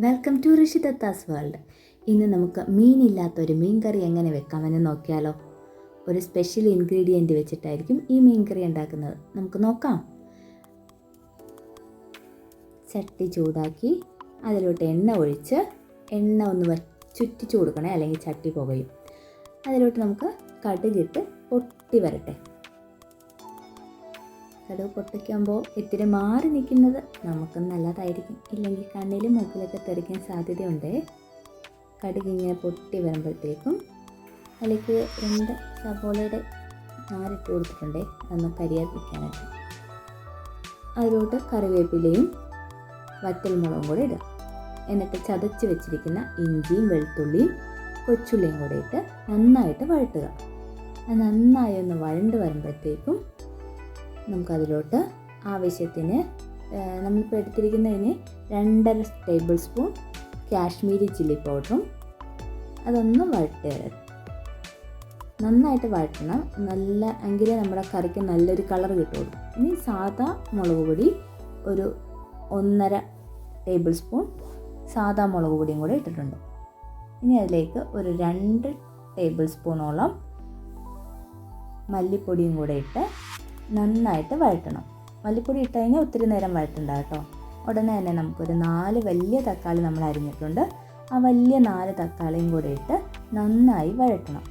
Welcome to Rishi Datta's world ഇന്ന് നമുക്ക് മീനില്ലാത്തൊരു മീൻ കറി എങ്ങനെ വെക്കാമെന്ന് നോക്കിയാലോ? ഒരു സ്പെഷ്യൽ ഇൻഗ്രീഡിയന്റ് വെച്ചിട്ടായിരിക്കും ഈ മീൻ കറി ഉണ്ടാക്കുന്നത്. നമുക്ക് നോക്കാം. ചട്ടി ചൂടാക്കി അതിലോട്ട് എണ്ണ ഒഴിച്ച് എണ്ണ ഒന്ന് ചുറ്റിച്ചു കൊടുക്കണേ അല്ലെങ്കിൽ ചട്ടി പുകയും. അതിലോട്ട് നമുക്ക് കടുകിട്ട് പൊട്ടി വരട്ടെ. കടുക് പൊട്ടിക്കുമ്പോൾ ഇത്തിരി മാറി നിൽക്കുന്നത് നമുക്കും നല്ലതായിരിക്കും. ഇല്ലെങ്കിൽ കണ്ണിലും മൂക്കിലൊക്കെ തെറിക്കാൻ സാധ്യതയുണ്ട്. കടുക് ഇങ്ങനെ പൊട്ടി വരുമ്പോഴത്തേക്കും അതിലേക്ക് രണ്ട് സവോളയുടെ നാരിട്ട് കൊടുത്തിട്ടുണ്ട്. അന്ന് കരിയാപ്പിക്കാനായിട്ട്. അതിലോട്ട് കറിവേപ്പിലയും വറ്റൽമുളകും കൂടെ ഇടുക. എന്നിട്ട് ചതച്ച് വെച്ചിരിക്കുന്ന ഇഞ്ചിയും വെളുത്തുള്ളിയും കൊച്ചുള്ളിയും കൂടെ ഇട്ട് നന്നായിട്ട് വഴട്ടുക. നന്നായി ഒന്ന് വഴണ്ട് വരുമ്പോഴത്തേക്കും നമുക്കതിലോട്ട് ആവശ്യത്തിന് നമ്മളിപ്പോൾ എടുത്തിരിക്കുന്നതിന് രണ്ടര ടേബിൾ സ്പൂൺ കാശ്മീരി ചില്ലി പൗഡറും അതൊന്ന് വഴട്ടിയത് നന്നായിട്ട് വഴറ്റണം. നല്ല എങ്കിലേ നമ്മുടെ കറിക്ക് നല്ലൊരു കളർ കിട്ടുള്ളൂ ഇനി സാദാ മുളക് പൊടി ഒരു ഒന്നര ടേബിൾ സ്പൂൺ സാദാ മുളക് പൊടിയും കൂടെ ഇട്ടിട്ടുണ്ട്. ഇനി അതിലേക്ക് ഒരു രണ്ട് ടേബിൾ സ്പൂണോളം മല്ലിപ്പൊടിയും കൂടെ ഇട്ട് നന്നായിട്ട് വഴറ്റണം. മല്ലിപ്പൊടി ഇട്ട് കഴിഞ്ഞാൽ ഒത്തിരി നേരം വഴറ്റണ്ട കേട്ടോ. ഉടനെ തന്നെ നമുക്കൊരു നാല് വലിയ തക്കാളി നമ്മൾ അരിഞ്ഞിട്ടുണ്ട്. ആ വലിയ നാല് തക്കാളിയും കൂടെ ഇട്ട് നന്നായി വഴറ്റണം.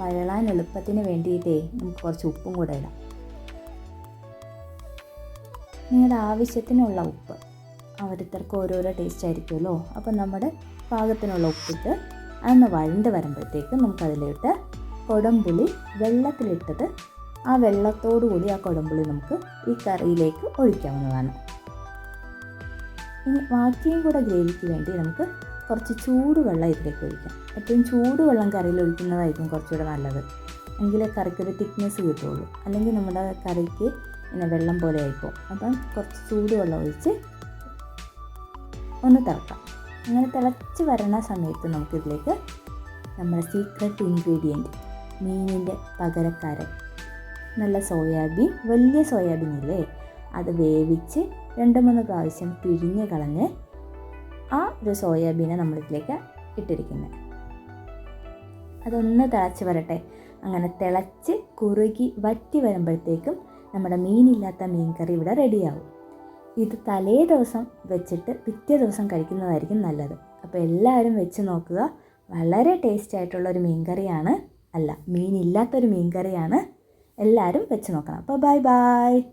വഴളാൻ എളുപ്പത്തിന് വേണ്ടിയിട്ടേ നമുക്ക് കുറച്ച് ഉപ്പും കൂടെ ഇടാം. നിങ്ങളുടെ ആവശ്യത്തിനുള്ള ഉപ്പ്. ഓരോരുത്തർക്ക് ഓരോരോ ടേസ്റ്റ് ആയിരിക്കുമല്ലോ. അപ്പം നമ്മുടെ പാകത്തിനുള്ള ഉപ്പിട്ട് അതൊന്ന് വഴണ്ട് വരുമ്പോഴത്തേക്കും നമുക്കതിലിട്ട് കൊടംപുളി വെള്ളത്തിലിട്ടത് ആ വെള്ളത്തോടു കൂടി ആ കുടമ്പുളി നമുക്ക് ഈ കറിയിലേക്ക് ഒഴിക്കാവുന്നതാണ്. ഇനി ബാക്കിയും കൂടെ ഗ്രേവിക്ക് വേണ്ടി നമുക്ക് കുറച്ച് ചൂടുവെള്ളം ഇതിലേക്ക് ഒഴിക്കാം. ഏറ്റവും ചൂടുവെള്ളം കറിയിൽ ഒഴിക്കുന്നതായിരിക്കും കുറച്ചുകൂടെ നല്ലത്. എങ്കിലേ കറിക്കൊരു തിക്നെസ് കിട്ടുള്ളൂ അല്ലെങ്കിൽ നമ്മുടെ കറിക്ക് ഇങ്ങനെ വെള്ളം പോലെ ആയിപ്പോൾ അപ്പം കുറച്ച് ചൂടുവെള്ളം ഒഴിച്ച് ഒന്ന് തിളക്കാം. അങ്ങനെ തിളച്ച് വരണ സമയത്ത് നമുക്കിതിലേക്ക് നമ്മുടെ സീക്രട്ട് ഇൻഗ്രീഡിയന്റ് മീനിന്റെ പകരക്കാരൻ നല്ല സോയാബീൻ വലിയ സോയാബീൻ ഇല്ലേ? അത് വേവിച്ച് രണ്ട് മൂന്ന് പ്രാവശ്യം പിഴിഞ്ഞ് കളഞ്ഞ് ആ ഒരു സോയാബീനെ നമ്മളിതിലേക്ക് ഇട്ടിരിക്കുന്നത് അതൊന്ന് തിളച്ച് വരട്ടെ. അങ്ങനെ തിളച്ച് കുറുകി വറ്റി വരുമ്പോഴത്തേക്കും നമ്മുടെ മീനില്ലാത്ത മീൻ കറി ഇവിടെ റെഡിയാവും. ഇത് തലേ ദിവസം വെച്ചിട്ട് പിറ്റേ ദിവസം കഴിക്കുന്നതായിരിക്കും നല്ലത്. അപ്പോൾ എല്ലാവരും വെച്ച് നോക്കുക. വളരെ ടേസ്റ്റ് ആയിട്ടുള്ളൊരു മീൻ കറിയാണ് അല്ല മീനില്ലാത്തൊരു മീൻ കറിയാണ് എല്ലാവരും വെച്ച് നോക്കണം. അപ്പോൾ ബൈ ബൈ.